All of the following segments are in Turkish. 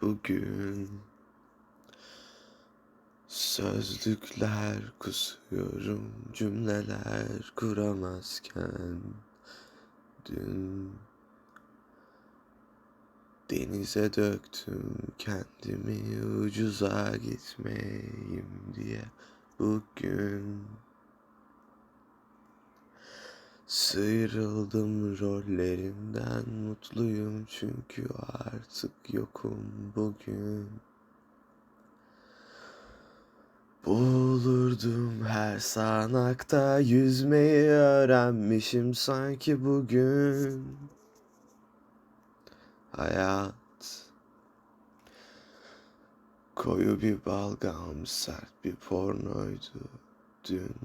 Bugün sözlükler kusuyorum cümleler kuramazken dün denize döktüm kendimi ucuza gitmeyeyim diye. Bugün Sıyrıldım rollerimden mutluyum çünkü artık yokum bugün. Boğulurdum her sağanakta yüzmeyi öğrenmişim sanki bugün. Hayat koyu bir balgam sert bir pornoydu dün.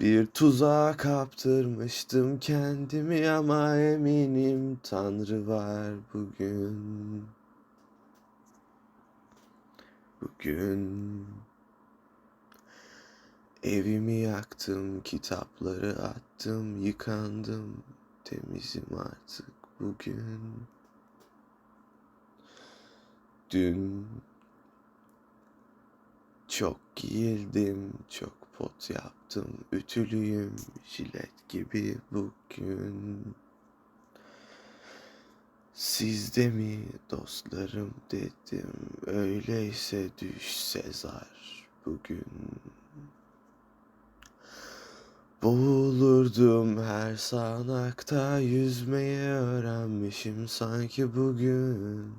Bir tuzağa kaptırmıştım kendimi ama eminim Tanrı var bugün. Bugün evimi yaktım, kitapları attım, yıkandım, temizim artık bugün. Dün çok giyildim, çok pot yaptım, ütülüyüm, jilet gibi bugün. Siz de mi dostlarım dedim, öyleyse düş Sezar bugün. Boğulurdum her sağanakta, yüzmeyi öğrenmişim sanki bugün.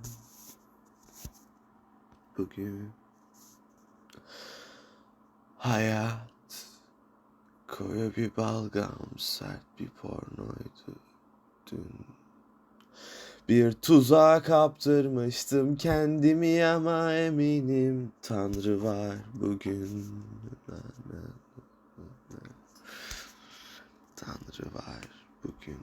Bugün. Hayat koyu bir balgam sert bir pornoydu dün. Bir tuzağa kaptırmıştım kendimi ama eminim Tanrı var bugün. Tanrı var bugün.